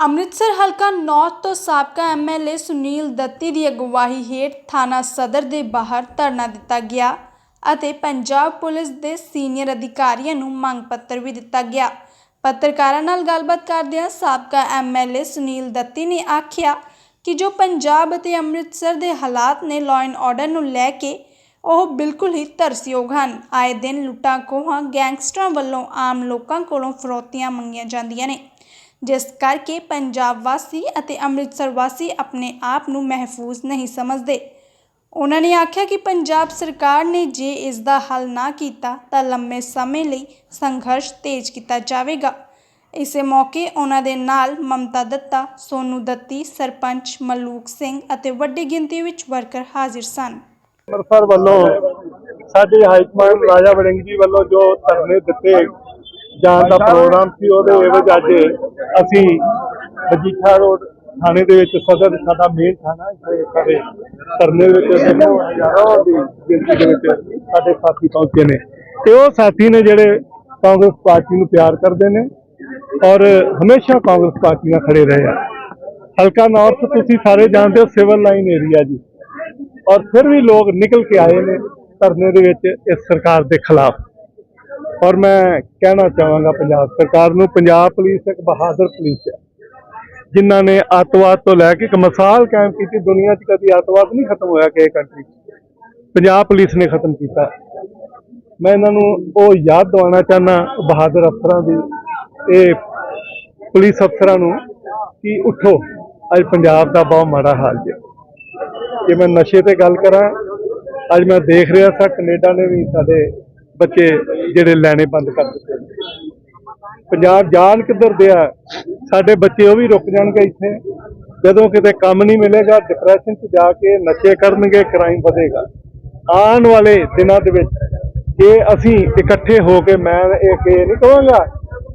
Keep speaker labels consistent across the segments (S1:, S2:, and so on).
S1: ਅੰਮ੍ਰਿਤਸਰ ਹਲਕਾ ਨੌਰਥ ਤੋਂ ਸਾਬਕਾ ਐਮਐਲਏ ਸੁਨੀਲ ਦੱਤੀ ਦੀ ਅਗਵਾਈ ਹੇਠ ਥਾਣਾ ਸਦਰ ਦੇ ਬਾਹਰ ਧਰਨਾ ਦਿੱਤਾ ਗਿਆ ਅਤੇ ਪੰਜਾਬ ਪੁਲਿਸ ਦੇ ਸੀਨੀਅਰ ਅਧਿਕਾਰੀਆਂ ਨੂੰ ਮੰਗ ਪੱਤਰ ਵੀ ਦਿੱਤਾ ਗਿਆ। ਪੱਤਰਕਾਰਾਂ ਨਾਲ ਗੱਲਬਾਤ ਕਰਦਿਆਂ ਸਾਬਕਾ ਐਮਐਲਏ ਸੁਨੀਲ ਦੱਤੀ ਨੇ ਆਖਿਆ ਕਿ ਜੋ ਪੰਜਾਬ ਅਤੇ ਅੰਮ੍ਰਿਤਸਰ ਦੇ ਹਾਲਾਤ ਨੇ ਲਾਅ ਐਂਡ ਆਰਡਰ ਨੂੰ ਲੈ ਕੇ, ਉਹ ਬਿਲਕੁਲ ਹੀ ਤਰਸਯੋਗ ਹਨ। ਆਏ ਦਿਨ ਲੁੱਟਾਂ ਖੋਹਾਂ ਗੈਂਗਸਟਰਾਂ ਵੱਲੋਂ ਆਮ ਲੋਕਾਂ ਕੋਲੋਂ ਫਰੋਤੀਆਂ ਮੰਗੀਆਂ ਜਾਂਦੀਆਂ ਨੇ। ਜਿਸ ਕਰਕੇ ਪੰਜਾਬ ਵਾਸੀ ਅਤੇ ਅੰਮ੍ਰਿਤਸਰ ਵਾਸੀ ਆਪਣੇ ਆਪ ਨੂੰ ਮਹਿਫੂਜ਼ ਨਹੀਂ ਸਮਝਦੇ। ਉਹਨਾਂ ਨੇ ਆਖਿਆ ਕਿ ਪੰਜਾਬ ਸਰਕਾਰ ਨੇ ਜੇ ਇਸ ਦਾ ਹੱਲ ਨਾ ਕੀਤਾ ਤਾਂ ਲੰਮੇ ਸਮੇਂ ਲਈ ਸੰਘਰਸ਼ ਤੇਜ਼ ਕੀਤਾ ਜਾਵੇਗਾ। ਇਸੇ ਮੌਕੇ ਉਹਨਾਂ ਦੇ ਨਾਲ ਮਮਤਾ ਦੱਤਾ, ਸੋਨੂ ਦੱਤੀ, ਸਰਪੰਚ ਮਲੂਕ ਸਿੰਘ ਅਤੇ ਵੱਡੀ ਗਿਣਤੀ ਵਿੱਚ ਵਰਕਰ ਹਾਜ਼ਰ ਸਨ।
S2: ਅੰਮ੍ਰਿਤਸਰ ਵੱਲੋਂ ਸਾਡੇ ਹਾਈ ਕਮਾਂਡ ਰਾਜਾ ਵੜਿੰਗ ਜੀ ਵੱਲੋਂ ਜੋ ਧਰਨੇ ਦਿੱਤੇ ਜਾਣ ਦਾ ਪ੍ਰੋਗਰਾਮ ਸੀ ਉਹਦੇ ਵਿੱਚ ਅੱਜ ਅਸੀਂ ਮਜੀਠਾ ਰੋਡ ਥਾਣੇ ਦੇ ਵਿੱਚ ਸਦਰ ਸਾਡਾ ਮੇਨ ਥਾਣਾ ਇੱਥੇ ਸਾਡੇ ਧਰਨੇ ਵਿੱਚ ਦੇਖੋ ਹਜ਼ਾਰਾਂ ਦੀ ਗਿਣਤੀ ਦੇ ਵਿੱਚ ਸਾਡੇ ਸਾਥੀ ਪਹੁੰਚੇ ਨੇ। ਤੇ ਉਹ ਸਾਥੀ ਨੇ ਜਿਹੜੇ ਕਾਂਗਰਸ ਪਾਰਟੀ ਨੂੰ ਪਿਆਰ ਕਰਦੇ ਨੇ ਔਰ ਹਮੇਸ਼ਾ ਕਾਂਗਰਸ ਪਾਰਟੀ ਨਾਲ ਖੜੇ ਰਹੇ ਆ। ਹਲਕਾ ਨਾਰਥ ਤੁਸੀਂ ਸਾਰੇ ਜਾਣਦੇ ਹੋ ਸਿਵਲ ਲਾਈਨ ਏਰੀਆ ਜੀ। ਔਰ ਫਿਰ ਵੀ ਲੋਕ ਨਿਕਲ ਕੇ ਆਏ ਨੇ ਧਰਨੇ ਦੇ ਵਿੱਚ ਇਸ ਸਰਕਾਰ ਦੇ ਖਿਲਾਫ। ਔਰ ਮੈਂ ਕਹਿਣਾ ਚਾਹਾਂਗਾ ਪੰਜਾਬ ਸਰਕਾਰ ਨੂੰ, ਪੰਜਾਬ ਪੁਲਿਸ ਇੱਕ ਬਹਾਦਰ ਪੁਲਿਸ ਹੈ। ਜਿਨ੍ਹਾਂ ਨੇ ਅੱਤਵਾਦ ਤੋਂ ਲੈ ਕੇ ਇੱਕ ਮਿਸਾਲ ਕਾਇਮ ਕੀਤੀ, ਦੁਨੀਆ 'ਚ ਕਦੀ ਅੱਤਵਾਦ ਨਹੀਂ ਖਤਮ ਹੋਇਆ ਕਿਸੇ ਕੰਟਰੀ 'ਚ। ਪੰਜਾਬ ਪੁਲਿਸ ਨੇ ਖਤਮ ਕੀਤਾ। ਮੈਂ ਇਹਨਾਂ ਨੂੰ ਉਹ ਯਾਦ ਦਿਵਾਉਣਾ ਚਾਹਨਾ ਬਹਾਦਰ ਅਫਸਰਾਂ ਦੀ, ਇਹ ਪੁਲਿਸ ਅਫਸਰਾਂ ਨੂੰ ਕਿ ਉਠੋ, ਅੱਜ ਪੰਜਾਬ ਦਾ ਬਹੁਤ ਮਾੜਾ ਹਾਲ ਜੇ। ਜੇ ਮੈਂ ਨਸ਼ੇ ਤੇ ਗੱਲ ਕਰਾਂ, ਅੱਜ ਮੈਂ ਦੇਖ ਰਿਹਾ ਸਾਂ, ਕੈਨੇਡਾ ਨੇ ਵੀ ਸਾਡੇ ਬੱਚੇ ਜਿਹੜੇ ਲੈਣੇ ਬੰਦ ਕਰ ਦਿੱਤੇ। ਪੰਜਾਬ ਜਾਣ ਕਿੱਧਰ ਦਿਆ ਸਾਡੇ ਬੱਚੇ ਉਹ ਵੀ ਰੁਕ ਜਾਣਗੇ ਇੱਥੇ। ਜਦੋਂ ਕਿਤੇ ਕੰਮ ਨਹੀਂ ਮਿਲੇਗਾ ਡਿਪਰੈਸ਼ਨ 'ਚ ਜਾ ਕੇ ਨਸ਼ੇ ਕਰਨਗੇ ਕ੍ਰਾਈਮ ਵਧੇਗਾ। ਆਉਣ ਵਾਲੇ ਦਿਨਾਂ ਦੇ ਵਿੱਚ ਜੇ ਅਸੀਂ ਇਕੱਠੇ ਹੋ ਕੇ ਮੈਂ ਇਹ ਇਹ ਨਹੀਂ ਕਹਾਂਗਾ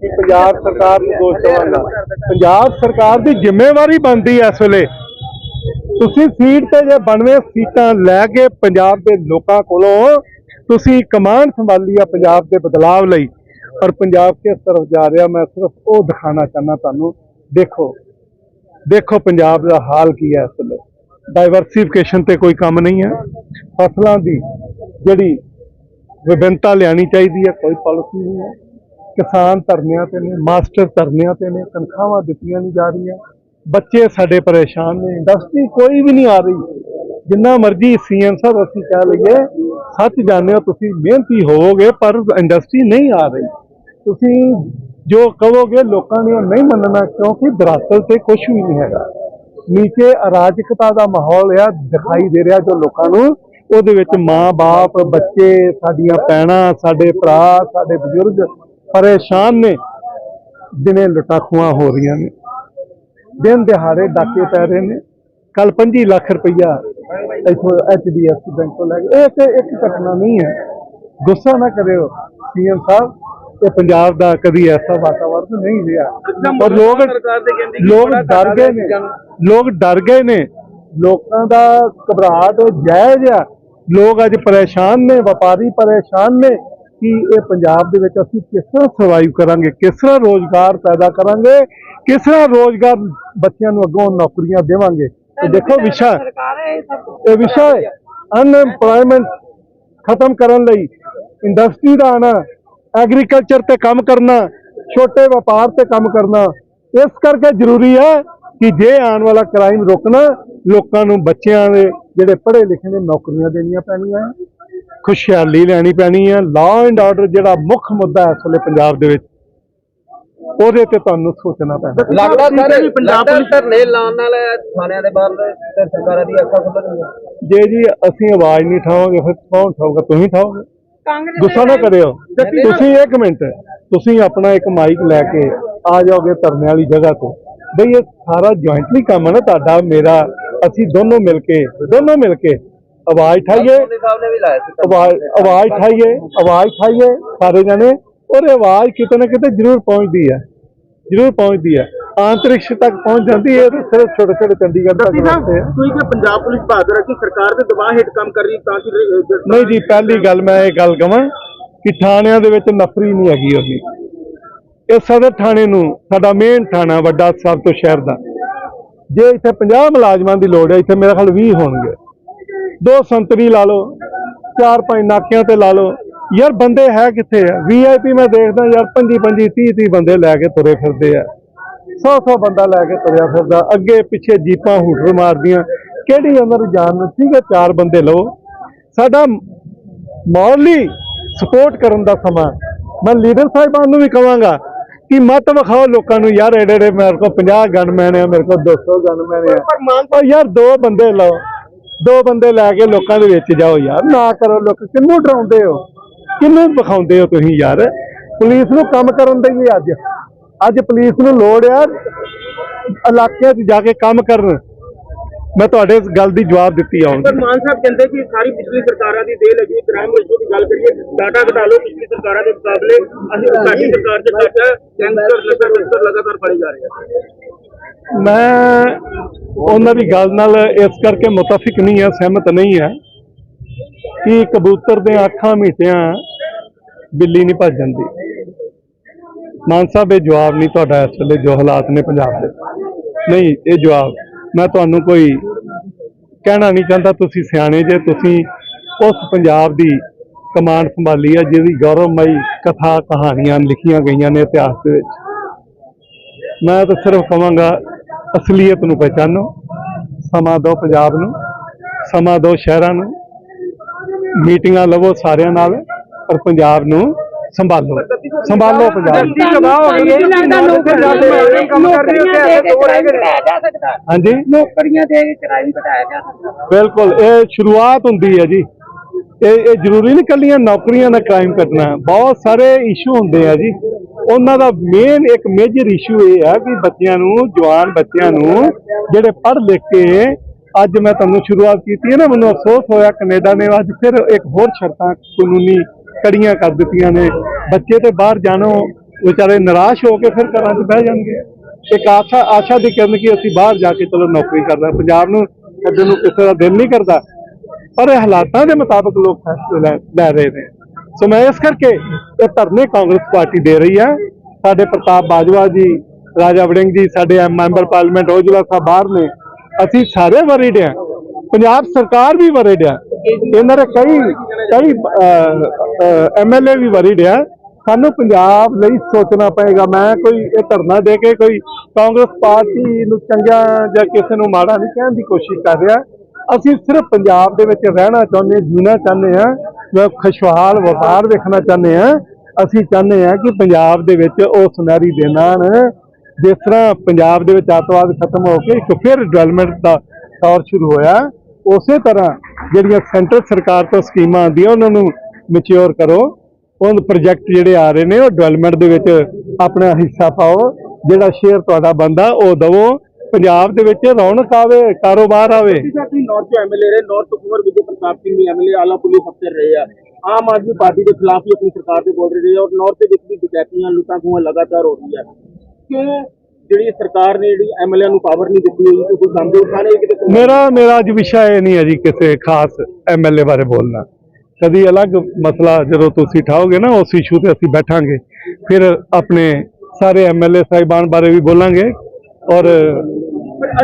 S2: ਕਿ ਪੰਜਾਬ ਸਰਕਾਰ ਨੂੰ ਦੋਸ਼ ਦੇਵਾਂਗਾ। ਪੰਜਾਬ ਸਰਕਾਰ ਦੀ ਜ਼ਿੰਮੇਵਾਰੀ ਬਣਦੀ ਹੈ ਇਸ ਵੇਲੇ। ਤੁਸੀਂ ਸੀਟ ਤੇ ਜੇ 92 ਸੀਟਾਂ ਲੈ ਕੇ ਪੰਜਾਬ ਦੇ ਲੋਕਾਂ ਕੋਲੋਂ ਤੁਸੀਂ ਕਮਾਨ ਸੰਭਾਲੀ ਆ ਪੰਜਾਬ ਦੇ ਬਦਲਾਵ ਲਈ, ਔਰ ਪੰਜਾਬ ਕਿਸ ਤਰਫ ਜਾ ਰਿਹਾ, ਮੈਂ ਸਿਰਫ ਉਹ ਦਿਖਾਣਾ ਚਾਹੁੰਦਾ ਤੁਹਾਨੂੰ। ਦੇਖੋ ਦੇਖੋ ਪੰਜਾਬ ਦਾ ਹਾਲ ਕੀ ਹੈ ਇਸ ਵੇਲੇ। ਡਾਈਵਰਸਿਫਿਕੇਸ਼ਨ ਤੇ ਕੋਈ ਕੰਮ ਨਹੀਂ ਹੈ। ਫਸਲਾਂ ਦੀ ਜਿਹੜੀ ਵਿਭਿੰਨਤਾ ਲਿਆਣੀ ਚਾਹੀਦੀ ਹੈ, ਕੋਈ ਪਾਲਿਸੀ ਨਹੀਂ ਹੈ। ਕਿਸਾਨ ਧਰਨਿਆਂ ਤੇ ਨੇ ਮਾਸਟਰ ਧਰਨਿਆਂ ਤੇ ਨੇ, ਤਨਖਾਹਾਂ ਦਿੱਤੀਆਂ ਨਹੀਂ ਜਾ ਰਹੀਆਂ। ਬੱਚੇ ਸਾਡੇ ਪਰੇਸ਼ਾਨ ਨੇ ਇੰਡਸਟਰੀ ਕੋਈ ਵੀ ਨਹੀਂ ਆ ਰਹੀ। ਜਿੰਨਾ ਮਰਜ਼ੀ ਸੀਐਮ ਸਾਹਿਬ ਅਸੀਂ ਕਹਿ ਲਈਏ, ਸੱਚ ਜਾਣਦੇ ਹੋ ਤੁਸੀਂ, ਮਿਹਨਤੀ ਹੋਵੋਗੇ, ਪਰ ਇੰਡਸਟਰੀ ਨਹੀਂ ਆ ਰਹੀ। ਤੁਸੀਂ ਜੋ ਕਹੋਗੇ ਲੋਕਾਂ ਨੇ ਉਹ ਨਹੀਂ ਮੰਨਣਾ, ਕਿਉਂਕਿ ਦਰਅਸਲ ਤੇ ਕੁਝ ਵੀ ਨਹੀਂ ਹੈਗਾ। ਨੀਚੇ ਅਰਾਜਕਤਾ ਦਾ ਮਾਹੌਲ ਆ, ਦਿਖਾਈ ਦੇ ਰਿਹਾ ਜੋ ਲੋਕਾਂ ਨੂੰ। ਉਹਦੇ ਵਿੱਚ ਮਾਂ-ਬਾਪ ਬੱਚੇ, ਸਾਡੀਆਂ ਭੈਣਾਂ, ਸਾਡੇ ਭਰਾ, ਸਾਡੇ ਬਜ਼ੁਰਗ ਪਰੇਸ਼ਾਨ ਨੇ ਦਿਨੇ ਲੁਟਾਖੂਆਂ ਹੋ ਰਹੀਆਂ ਨੇ। ਦਿਨ ਦਿਹਾੜੇ ਡਾਕੇ ਪੈ ਰਹੇ ਨੇ। ਕੱਲ 25 ਲੱਖ ਰੁਪਈਆ ਇਥੋਂ ਐਚਡੀਐਫਸੀ ਬੈਂਕ ਤੋਂ ਲੈ ਗਏ ਇਹ ਤੇ ਇੱਕ ਘਟਨਾ ਨਹੀਂ ਹੈ। ਗੁੱਸਾ ਨਾ ਕਰਿਓ ਸੀਐਮ ਸਾਹਿਬ ਤੇ ਪੰਜਾਬ ਦਾ ਕਦੀ ਐਸਾ ਵਾਤਾਵਰਨ ਨਹੀਂ ਰਿਹਾ। ਔਰ ਲੋਕ ਲੋਕ ਡਰ ਗਏ ਨੇ। ਲੋਕ ਡਰ ਗਏ ਨੇ। ਲੋਕਾਂ ਦਾ ਘਬਰਾਹਟ ਜਾਇਜ਼ ਆ। ਲੋਕ ਅੱਜ ਪਰੇਸ਼ਾਨ ਨੇ ਵਪਾਰੀ ਪਰੇਸ਼ਾਨ ਨੇ ਕਿ ਇਹ ਪੰਜਾਬ ਦੇ ਵਿੱਚ ਅਸੀਂ ਕਿਸ ਤਰ੍ਹਾਂ ਸਰਵਾਈਵ ਕਰਾਂਗੇ ਕਿਸ ਤਰ੍ਹਾਂ ਰੋਜ਼ਗਾਰ ਪੈਦਾ ਕਰਾਂਗੇ ਕਿਸ ਤਰ੍ਹਾਂ ਰੋਜ਼ਗਾਰ ਬੱਚਿਆਂ ਨੂੰ ਅੱਗੋਂ ਨੌਕਰੀਆਂ ਦੇਵਾਂਗੇ। ਤੇ ਦੇਖੋ ਵਿਸ਼ਾ ਇਹ ਵਿਸ਼ਾ ਹੈ। ਅਨਐਮਪਲੋਇਮੈਂਟ ਖਤਮ ਕਰਨ ਲਈ ਇੰਡਸਟਰੀ ਦਾ ਆਣਾ ਐਗਰੀਕਲਚਰ ਤੇ ਕੰਮ ਕਰਨਾ ਛੋਟੇ ਵਪਾਰ ਤੇ ਕੰਮ ਕਰਨਾ ਇਸ ਕਰਕੇ ਜ਼ਰੂਰੀ ਹੈ ਕਿ ਜੇ ਆਉਣ ਵਾਲਾ ਕ੍ਰਾਈਮ ਰੁਕਣਾ ਲੋਕਾਂ ਨੂੰ ਬੱਚਿਆਂ ਦੇ ਜਿਹੜੇ ਪੜ੍ਹੇ ਲਿਖੇ ਨੇ ਨੌਕਰੀਆਂ ਦੇਣੀਆਂ ਪੈਣੀਆਂ ਖੁਸ਼ਹਾਲੀ ਲੈਣੀ ਪੈਣੀ ਹੈ ਲਾਅ ਐਂਡ ਆਰਡਰ ਜਿਹੜਾ ਮੁੱਖ ਮੁੱਦਾ ਹੈ ਇਸ ਵੇਲੇ ਪੰਜਾਬ ਦੇ ਵਿੱਚ ਉਹਦੇ ਤੇ ਤੁਹਾਨੂੰ ਸੋਚਣਾ ਪੈਣਾ।
S3: ਲੱਗਦਾ ਸਰ ਪੰਜਾਬ ਪੁਲਿਸ ਧਰਨੇ ਲਾਉਣ ਨਾਲ ਥਾਣਿਆਂ ਦੇ ਬਾਹਰ ਤੇ ਸਰਕਾਰਾਂ ਦੀ ਅੱਖਾਂ ਖੁੱਲਣਗੀਆਂ
S2: ਜੇ ਜੀ ਅਸੀਂ ਆਵਾਜ਼ ਨਹੀਂ ਠਾਵਾਂਗੇ ਫਿਰ ਕੌਣ ਠਾਊਗਾ ਤੁਸੀਂ ਠਾਓਗੇ ਗੁੱਸਾ ਨਾ ਕਰਿਓ। ਤੁਸੀਂ ਇੱਕ ਮਿੰਟ ਤੁਸੀਂ ਆਪਣਾ ਇੱਕ ਮਾਈਕ ਲੈ ਕੇ ਆ ਜਾਓਗੇ ਧਰਨੇ ਵਾਲੀ ਜਗ੍ਹਾ ਤੇ। ਬਈ ਇਹ ਸਾਰਾ ਜੁਆਇੰਟਲੀ ਕੰਮ ਹੈ ਨਾ ਤੁਹਾਡਾ ਮੇਰਾ ਅਸੀਂ ਦੋਨੋਂ ਮਿਲ ਕੇ ਦੋਨੋਂ ਮਿਲ ਕੇ ਆਵਾਜ਼ ਠਾਈਏ ਆਵਾਜ਼ ਠਾਈਏ ਆਵਾਜ਼ ਠਾਈਏ ਸਾਰੇ ਜਣੇ। ਔਰ ਇਹ ਆਵਾਜ਼ ਕਿਤੇ ਨਾ ਕਿਤੇ ਜ਼ਰੂਰ ਪਹੁੰਚਦੀ ਹੈ ਜ਼ਰੂਰ ਪਹੁੰਚਦੀ ਹੈ। ਆਂਤਰਿਕਸ਼ ਤੱਕ ਪਹੁੰਚ ਜਾਂਦੀ ਹੈ ਤੇ ਸਿਰਫ ਛੋਟੇ ਛੋਟੇ ਚੰਡੀਗੜ੍ਹ ਤੱਕ ਰਸਤੇ ਆ
S4: ਕੋਈ ਕਿ ਪੰਜਾਬ ਪੁਲਿਸ ਬਹਾਦਰ ਹੈ ਕਿ ਸਰਕਾਰ ਦੇ ਦਬਾਅ ਹੇਠ ਕੰਮ ਕਰ ਰਹੀ ਤਾਂ ਕਿ
S2: ਨਹੀਂ ਜੀ ਪਹਿਲੀ ਗੱਲ ਮੈਂ ਇਹ ਗੱਲ ਕਵਾਂ ਕਿ ਥਾਣਿਆਂ ਦੇ ਵਿੱਚ ਨਫਰੀ ਨਹੀਂ ਹੈਗੀ ਉਹਦੀ। ਇਹ ਸਦਰ ਥਾਣੇ ਨੂੰ ਸਾਡਾ ਮੇਨ ਥਾਣਾ ਵੱਡਾ ਸਭ ਤੋਂ ਸ਼ਹਿਰ ਦਾ। ਜੇ ਇੱਥੇ 50 ਮੁਲਾਜ਼ਮਾਂ ਦੀ ਲੋੜ ਹੈ ਇੱਥੇ ਮੇਰੇ ਖਿਆਲ 20 ਹੋਣਗੇ। ਦੋ ਸੰਤਰੀ ਲਾ ਲਓ ਚਾਰ ਪੰਜ ਨਾਕਿਆਂ ਤੇ ਲਾ ਲਓ ਯਾਰ ਬੰਦੇ ਹੈ ਕਿੱਥੇ ਆ? ਵੀਆਈਪੀ ਮੈਂ ਦੇਖਦਾ ਯਾਰ 25 25 30 30 ਬੰਦੇ ਲੈ ਕੇ ਤੁਰੇ ਫਿਰਦੇ ਆ। 100 100 ਬੰਦਾ ਲੈ ਕੇ ਤੁਰਿਆ ਫਿਰਦਾ। ਅੱਗੇ ਪਿੱਛੇ ਜੀਪਾਂ ਹੂਟਰ ਮਾਰਦੀਆਂ। ਕਿਹੜੀ ਉਹਨਾਂ ਨੂੰ ਜਾਣ ਨੂੰ? ਠੀਕ ਹੈ ਚਾਰ ਬੰਦੇ ਲਓ। ਸਾਡਾ ਮੌਲੀ ਸਪੋਰਟ ਕਰਨ ਦਾ ਸਮਾਂ। ਮੈਂ ਲੀਡਰ ਸਾਹਿਬਾਨ ਨੂੰ ਵੀ ਕਹਾਂਗਾ ਕਿ ਮਤ ਵਿਖਾਓ ਲੋਕਾਂ ਨੂੰ ਯਾਰ ਏਡੇ ਏਡੇ ਮੇਰੇ ਕੋਲ 50 ਗਨਮੈਨ ਆ ਮੇਰੇ ਕੋਲ 200 ਗਨਮੈਨ ਆ। ਪਰ ਮੰਨ ਯਾਰ ਦੋ ਬੰਦੇ ਲਓ। ਦੋ ਬੰਦੇ ਲੈ ਕੇ ਲੋਕਾਂ ਦੇ ਵਿੱਚ ਜਾਓ ਯਾਰ। ਨਾ ਕਰੋ ਲੋਕ ਕਿੰਨੂੰ ਡਰਾਉਂਦੇ ਹੋ? ਕਿੰਨੂੰ ਵਿਖਾਉਂਦੇ ਹੋ ਤੁਸੀਂ ਯਾਰ? ਪੁਲਿਸ ਨੂੰ ਕੰਮ ਕਰਨ ਦੇਈਏ ਅੱਜ। ਅੱਜ ਪੁਲਿਸ ਨੂੰ ਲੋੜ ਆ ਇਲਾਕਿਆਂ 'ਚ ਜਾ ਕੇ ਕੰਮ ਕਰਨ। ਮੈਂ ਤੁਹਾਡੇ ਇਸ ਗੱਲ ਦੀ ਜਵਾਬ ਦਿੱਤੀ ਆਉਂ
S4: ਪਰ ਮਾਨ ਸਾਹਿਬ ਕਹਿੰਦੇ ਕਿ ਸਾਰੀ ਪਿਛਲੀ ਸਰਕਾਰਾਂ ਦੀ ਦੇਲ ਹੈਗੀ ਕ੍ਰਾਈਮ ਰੇਸ਼ੋ ਦੀ ਗੱਲ ਕਰੀਏ ਡਾਟਾ ਘਟਾ ਲਓ ਪਿਛਲੀ ਸਰਕਾਰਾਂ ਦੇ ਮੁਕਾਬਲੇ ਅਸੀਂ ਸਾਡੀ ਸਰਕਾਰ ਦੇ ਡਾਟਾ ਗੈਂਗਸਟਰ ਨਸ਼ਾ ਗੈਂਗਸਟਰ ਲਗਾਤਾਰ ਫੜੇ ਜਾ ਰਹੇ ਆ।
S2: ਮੈਂ ਉਹਨਾਂ ਦੀ ਗੱਲ ਨਾਲ ਇਸ ਕਰਕੇ ਮੁਤਫਿਕ ਨਹੀਂ ਹਾਂ ਸਹਿਮਤ ਨਹੀਂ ਹਾਂ ਕਿ ਕਬੂਤਰ ਦੇ ਅੱਖਾਂ ਮੀਟਿਆਂ ਬਿੱਲੀ ਨਹੀਂ ਭੱਜ ਜਾਂਦੀ। ਮਾਨ ਸਾਹਿਬ, ਇਹ ਜਵਾਬ ਨਹੀਂ ਤੁਹਾਡਾ ਇਸ ਵੇਲੇ ਜੋ ਹਾਲਾਤ ਨੇ ਪੰਜਾਬ ਦੇ। ਨਹੀਂ, ਇਹ ਜਵਾਬ ਮੈਂ ਤੁਹਾਨੂੰ ਕੋਈ ਕਹਿਣਾ ਨਹੀਂ ਚਾਹੁੰਦਾ। ਤੁਸੀਂ ਸਿਆਣੇ ਜੇ, ਤੁਸੀਂ ਉਸ ਪੰਜਾਬ ਦੀ ਕਮਾਂਡ ਸੰਭਾਲੀ ਹੈ ਜਿਹਦੀ ਗੌਰਵਮਈ ਕਥਾ, ਕਹਾਣੀਆਂ ਲਿਖੀਆਂ ਗਈਆਂ ਨੇ ਇਤਿਹਾਸ ਦੇ ਵਿੱਚ। ਮੈਂ ਤਾਂ ਸਿਰਫ ਕਹਾਂਗਾ, ਅਸਲੀਅਤ ਨੂੰ ਪਹਿਚਾਨੋ, ਸਮਾਂ ਦਿਓ ਪੰਜਾਬ ਨੂੰ, ਸਮਾਂ ਦਿਓ ਸ਼ਹਿਰਾਂ ਨੂੰ ਮੀਟਿੰਗਾਂ ਲਵੋ ਸਾਰਿਆਂ ਨਾਲ ਪਰ ਪੰਜਾਬ ਨੂੰ ਸੰਭਾਲੋ। ਸੰਭਾਲੋ ਪੰਜਾਬ। ਨੂੰ।
S3: ਕੰਮ ਕਰ ਰਹੇ ਹੋ ਕਿ ਐਸੇ ਦੋ ਰਹਿ ਗਏ?
S2: ਹਾਂਜੀ।
S3: ਨੌਕਰੀਆਂ ਦੇ ਕੇ ਕ੍ਰਾਈਮ ਘਟਾਇਆ ਜਾ ਸਕਦਾ।
S2: ਬਿਲਕੁਲ ਇਹ ਸ਼ੁਰੂਆਤ ਹੁੰਦੀ ਹੈ ਜੀ। ਇਹ ਇਹ ਜ਼ਰੂਰੀ ਨਹੀਂ ਕੱਲੀਆਂ ਨੌਕਰੀਆਂ ਦਾ ਕ੍ਰਾਈਮ ਕਰਨਾ ਬਹੁਤ ਸਾਰੇ ਇਸ਼ੂ ਹੁੰਦੇ ਆ ਜੀ। ਉਹਨਾਂ ਦਾ ਮੇਨ ਇੱਕ ਮੇਜਰ ਇਸ਼ੂ ਇਹ ਆ ਕਿ ਬੱਚਿਆਂ ਨੂੰ ਜਵਾਨ ਬੱਚਿਆਂ ਨੂੰ ਜਿਹੜੇ ਪੜ੍ਹ ਲਿਖ ਕੇ ਅੱਜ ਮੈਂ ਤੁਹਾਨੂੰ ਸ਼ੁਰੂਆਤ ਕੀਤੀ ਹੈ ਨਾ, ਮੈਨੂੰ ਅਫਸੋਸ ਹੋਇਆ ਕੈਨੇਡਾ ਨੇ ਅੱਜ ਫਿਰ ਇੱਕ ਹੋਰ ਸ਼ਰਤਾਂ ਕਾਨੂੰਨੀ ਕੜੀਆਂ ਕਰ ਦਿੱਤੀਆਂ ਨੇ। ਬੱਚੇ ਤੇ ਬਾਹਰ ਜਾਣੋ, ਵਿਚਾਰੇ ਨਿਰਾਸ਼ ਹੋ ਕੇ ਫਿਰ ਘਰਾਂ 'ਚ ਬਹਿ ਜਾਣਗੇ। ਇੱਕ ਆਸ਼ਾ ਆਸ਼ਾ ਦੀ ਕਿਰਨ ਕਿ ਅਸੀਂ ਬਾਹਰ ਜਾ ਕੇ ਚਲੋ ਨੌਕਰੀ ਕਰਦਾ ਪੰਜਾਬ ਨੂੰ ਛੱਡਣ ਨੂੰ ਕਿਸੇ ਦਾ ਦਿਲ ਨਹੀਂ ਕਰਦਾ, ਪਰ ਇਹ ਹਾਲਾਤਾਂ ਦੇ ਮੁਤਾਬਕ ਲੋਕ ਫੈਸਲੇ ਲੈ- ਲੈ ਰਹੇ ਨੇ। ਸੋ ਮੈਂ ਇਸ ਕਰਕੇ ਇਹ ਧਰਨੇ ਕਾਂਗਰਸ ਪਾਰਟੀ ਦੇ ਰਹੀ ਹੈ ਸਾਡੇ ਪ੍ਰਤਾਪ ਬਾਜਵਾ ਜੀ, ਰਾਜਾ ਵੜਿੰਗ ਜੀ, ਸਾਡੇ ਮੈਂਬਰ ਪਾਰਲੀਮੈਂਟ ਔਜਲਾ ਸਾਹਿਬ ਬਾਹਰ ਨੇ ਅਸੀਂ ਸਾਰੇ ਵਰੀਡ ਹਾਂ ਪੰਜਾਬ ਸਰਕਾਰ ਵੀ ਵਰੀਡ ਆ ਇਹਨਾਂ ਦੇ ਕਈ ਕਈ ਐਮਐਲਏ ਵੀ ਵਰੀਡ ਆ ਸਾਨੂੰ ਪੰਜਾਬ ਲਈ ਸੋਚਣਾ ਪਏਗਾ। ਮੈਂ ਕੋਈ ਇਹ ਧਰਨਾ ਦੇ ਕੇ ਕੋਈ ਕਾਂਗਰਸ ਪਾਰਟੀ ਨੂੰ ਚੰਗਾ ਜਾਂ ਕਿਸੇ ਨੂੰ ਮਾੜਾ ਨਹੀਂ ਕਹਿਣ ਦੀ ਕੋਸ਼ਿਸ਼ ਕਰ ਰਿਹਾ। ਅਸੀਂ ਸਿਰਫ ਪੰਜਾਬ ਦੇ ਵਿੱਚ ਰਹਿਣਾ ਚਾਹੁੰਦੇ, ਜੀਣਾ ਚਾਹੁੰਦੇ ਆ ਮੈਂ ਖੁਸ਼ਹਾਲ ਵਪਾਰ ਵੇਖਣਾ ਚਾਹੁੰਦੇ ਆ ਅਸੀਂ ਚਾਹੁੰਦੇ ਆ ਕਿ ਪੰਜਾਬ ਦੇ ਵਿੱਚ ਉਹ ਸੁਨਹਿਰੀ ਦਿਨ ਆਉਣ ਜਿਸ ਤਰ੍ਹਾਂ ਪੰਜਾਬ ਦੇ ਵਿੱਚ ਅੱਤਵਾਦ ਖਤਮ ਹੋ ਕੇ ਇੱਕ ਫਿਰ ਡਿਵੈਲਪਮੈਂਟ ਦਾ ਦੌਰ ਸ਼ੁਰੂ ਹੋਇਆ, ਉਸੇ ਤਰ੍ਹਾਂ ਜਿਹੜੀਆਂ ਸੈਂਟਰ ਸਰਕਾਰ ਤੋਂ ਸਕੀਮਾਂ ਆਉਂਦੀਆਂ, ਉਹਨਾਂ ਨੂੰ ਮੈਚੁਰ ਕਰੋ। ਉਹ ਪ੍ਰੋਜੈਕਟ ਜਿਹੜੇ ਆ ਰਹੇ ਨੇ, ਉਹ ਡਿਵੈਲਪਮੈਂਟ ਦੇ ਵਿੱਚ ਆਪਣਾ ਹਿੱਸਾ ਪਾਓ, ਜਿਹੜਾ ਸ਼ੇਅਰ ਤੁਹਾਡਾ ਬੰਦਾ ਉਹ ਦਵੋ। ਪੰਜਾਬ ਦੇ ਵਿੱਚ ਰੌਣਕ ਆਵੇ, ਕਾਰੋਬਾਰ ਆਵੇ।
S4: ਸਾਡੀ ਨਾਰਥ ਤੋਂ ਐਮਐਲਏ ਰਹੇ ਨਾਰਥ ਤੋਂ ਵਿਜੇ ਪ੍ਰਤਾਪ ਸਿੰਘ ਵੀ ਐਮਐਲਏ ਆਲਾ ਪੁਲਿਸ ਅਫਸਰ ਰਹੇ ਆ। ਆਮ ਆਦਮੀ ਪਾਰਟੀ ਦੇ ਖਿਲਾਫ ਵੀ ਆਪਣੀ ਸਰਕਾਰ ਦੇ ਬੋਲ ਰਹੇ ਆ ਔਰ ਨਾਰਥ ਦੇ ਵਿੱਚ ਵੀ ਡਕੈਤੀਆਂ ਲੁੱਟਾਂ ਖੋਹਾਂ ਲਗਾਤਾਰ ਹੋ ਰਹੀਆਂ। ਕਿਉਂ ਜਿਹੜੀ ਸਰਕਾਰ ਨੇ ਜਿਹੜੀ ਐਮਐਲਏ ਨੂੰ ਪਾਵਰ ਨਹੀਂ ਦਿੱਤੀ ਹੋਈ ਕਿ ਕੋਈ ਕੰਮ ਉਠਾਣੇ ਕਿਤੇ
S2: ਮੇਰਾ ਮੇਰਾ ਅੱਜ ਵਿਸ਼ਾ ਇਹ ਨਹੀਂ ਹੈ ਜੀ ਕਿਸੇ ਖਾਸ ਐਮਐਲਏ ਬਾਰੇ ਬੋਲਣਾ। ਕਦੀ ਅਲੱਗ ਮਸਲਾ ਜਦੋਂ ਤੁਸੀਂ ਠਾਓਗੇ ਨਾ ਉਸ ਇਸ਼ੂ ਤੇ ਅਸੀਂ ਬੈਠਾਂਗੇ। ਫਿਰ ਆਪਣੇ ਸਾਰੇ ਐਮਐਲਏ ਸਾਹਿਬਾਨ ਬਾਰੇ ਵੀ ਬੋਲਾਂਗੇ। ਔਰ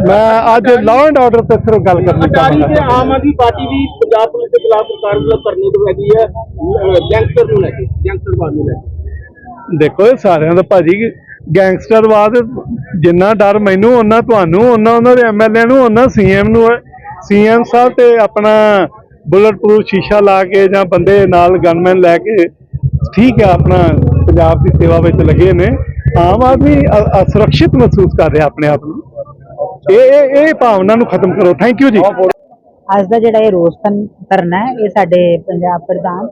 S2: ਮੈਂ ਅੱਜ ਲਾਅ ਐਂਡ ਆਰਡਰ ਤੇ ਸਿਰਫ ਗੱਲ ਕਰਨੀ
S4: ਤੇ
S2: ਚਾਹਾਂਗਾ
S4: ਆਮ ਆਦਮੀ ਪਾਰਟੀ ਵੀ ਪੰਜਾਬ ਪੁਲਿਸ ਦੇ ਖਿਲਾਫ ਸਰਕਾਰ ਵੱਲੋਂ ਕਰਨੇ ਤੋਂ ਹੈਗੀ ਹੈ ਗੈਂਗਸਟਰ ਨੂੰ ਲੈ ਕੇ ਗੈਂਗਸਟਰ ਨੂੰ ਲੈ ਕੇ।
S2: ਦੇਖੋ ਸਾਰਿਆਂ ਦਾ ਭਾਜੀ ਗੈਂਗਸਟਰਵਾਦ ਜਿੰਨਾ ਡਰ ਮੈਨੂੰ ਉਹਨਾਂ ਤੁਹਾਨੂੰ ਉਹਨਾਂ ਉਹਨਾਂ ਦੇ ਐਮਐਲਏ ਨੂੰ ਉਹਨਾਂ ਸੀਐਮ ਨੂੰ ਸੀਐਮ ਸਾਹਿਬ ਤੇ ਆਪਣਾ ਬੁਲਟ ਪ੍ਰੂਫ ਸ਼ੀਸ਼ਾ ਲਾ ਕੇ ਜਾਂ ਬੰਦੇ ਨਾਲ ਗਨਮੈਨ ਲੈ ਕੇ, ਠੀਕ ਹੈ, ਆਪਣਾ ਪੰਜਾਬ ਦੀ ਸੇਵਾ ਵਿੱਚ ਲੱਗੇ ਨੇ। ਆਮ ਆਦਮੀ ਅ- ਅਸੁਰੱਖਿਅਤ ਮਹਿਸੂਸ ਕਰ ਰਿਹਾ ਆਪਣੇ ਆਪ ਨੂੰ। ਇਹ ਇਹ ਭਾਵਨਾ ਨੂੰ ਖਤਮ ਕਰੋ। ਥੈਂਕ ਯੂ ਜੀ।
S5: ਅੱਜ ਦਾ ਜਿਹੜਾ ਇਹ ਰੋਸ ਧਰਨ- ਧਰਨਾ ਹੈ, ਇਹ ਸਾਡੇ ਪੰਜਾਬ ਪ੍ਰਧਾਨ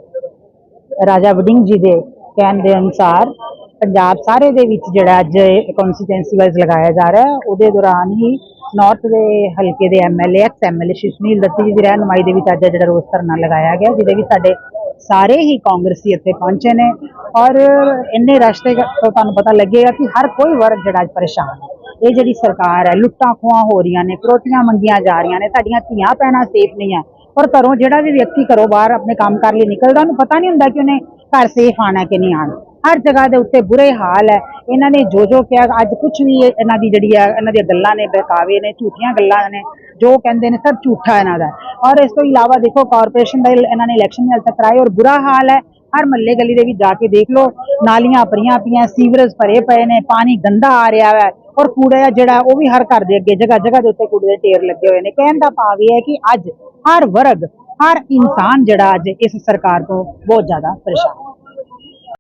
S5: ਰਾਜਾ ਵਡਿੰਗ ਜੀ ਦੇ ਕਹਿਣ ਦੇ ਅਨੁਸਾਰ ਪੰਜਾਬ ਸਾਰੇ ਦੇ ਵਿੱਚ ਜਿਹੜਾ ਅੱਜ ਕਨਸਟੀਟੈਂਸੀ ਵਾਈਜ਼ ਲਗਾਇਆ ਜਾ ਰਿਹਾ ਹੈ, ਉਹਦੇ ਦੌਰਾਨ ਹੀ ਨਾਰਥ ਦੇ ਹਲਕੇ ਦੇ MLA ex MLA Shishneel Dutti ji ਦੀ ਰਹਿਨੁਮਾਈ ਦੇ ਵਿੱਚ ਅੱਜ ਜਿਹੜਾ ਰੋਸ ਧਰਨਾ ਲਗਾਇਆ ਗਿਆ, ਜਿਹਦੇ ਵਿੱਚ ਸਾਡੇ ਸਾਰੇ ਹੀ ਕਾਂਗਰਸੀ ਇੱਥੇ ਪਹੁੰਚੇ ਨੇ ਔਰ ਇੰਨੇ ਰਸ਼ 'ਤੇ ਤੁਹਾਨੂੰ ਪਤਾ ਲੱਗੇਗਾ ਕਿ ਹਰ ਕੋਈ ਵਰਗ ਜਿਹੜਾ ਅੱਜ ਪਰੇਸ਼ਾਨ ਹੈ। ਇਹ ਜਿਹੜੀ ਸਰਕਾਰ ਹੈ, ਲੁੱਟਾਂ ਖੋਹਾਂ ਹੋ ਰਹੀਆਂ ਨੇ ਕਰੋਟੀਆਂ ਮੰਗੀਆਂ ਜਾ ਰਹੀਆਂ ਨੇ, ਸਾਡੀਆਂ ਧੀਆਂ ਪੈਣਾ ਸੇਫ ਨਹੀਂ ਹੈ। ਔਰ ਘਰੋਂ ਜਿਹੜਾ ਵੀ ਵਿਅਕਤੀ ਘਰੋਂ ਬਾਹਰ ਆਪਣੇ ਕੰਮ ਕਰ ਲਈ ਨਿਕਲਦਾ, ਉਹਨੂੰ ਪਤਾ ਨਹੀਂ ਹੁੰਦਾ ਕਿ ਉਹਨੇ ਘਰ ਸੇਫ ਆਣਾ ਕਿ ਨਹੀਂ ਆਣਾ ਹਰ ਜਗ੍ਹਾ ਦੇ ਉੱਤੇ ਬੁਰੇ ਹਾਲ ਹੈ। ਇਹਨਾਂ ਨੇ ਜੋ ਜੋ ਕਿਹਾ, ਅੱਜ ਕੁਝ ਵੀ ਇਹਨਾਂ ਦੀ ਜਿਹੜੀ ਹੈ, ਇਹਨਾਂ ਦੀਆਂ ਗੱਲਾਂ ਨੇ, ਬਹਿਕਾਵੇ ਨੇ, ਝੂਠੀਆਂ ਗੱਲਾਂ ਨੇ, ਜੋ ਕਹਿੰਦੇ ਨੇ ਸਭ ਝੂਠਾ ਇਹਨਾਂ ਦਾ ਔਰ ਇਸ ਤੋਂ ਇਲਾਵਾ ਦੇਖੋ ਕਾਰਪੋਰੇਸ਼ਨ ਦਾ ਇਹਨਾਂ ਨੇ ਇਲੈਕਸ਼ਨ ਨਹੀਂ ਹਾਲੇ ਤੱਕ ਕਰਾਏ ਔਰ ਬੁਰਾ ਹਾਲ ਹੈ। ਹਰ ਮਹੱਲੇ ਗਲੀ ਦੇ ਵਿੱਚ ਜਾ ਕੇ ਦੇਖ ਲਓ, ਨਾਲੀਆਂ ਭਰੀਆਂ ਪਈਆਂ, ਸੀਵਰੇਜ ਭਰੇ ਪਏ ਨੇ, ਪਾਣੀ ਗੰਦਾ ਆ ਰਿਹਾ ਹੈ ਔਰ ਕੂੜਾ ਜਿਹੜਾ, ਉਹ ਵੀ ਹਰ ਘਰ ਦੇ ਅੱਗੇ ਜਗ੍ਹਾ ਜਗ੍ਹਾ ਦੇ ਉੱਤੇ ਕੂੜੇ ਦੇ ਢੇਰ ਲੱਗੇ ਹੋਏ ਨੇ। ਕਹਿਣ ਦਾ ਭਾਵ ਇਹ ਹੈ ਕਿ ਅੱਜ ਹਰ ਵਰਗ, ਹਰ ਇਨਸਾਨ ਜਿਹੜਾ ਅੱਜ ਇਸ ਸਰਕਾਰ ਤੋਂ ਬਹੁਤ ਜ਼ਿਆਦਾ ਪਰੇਸ਼ਾਨ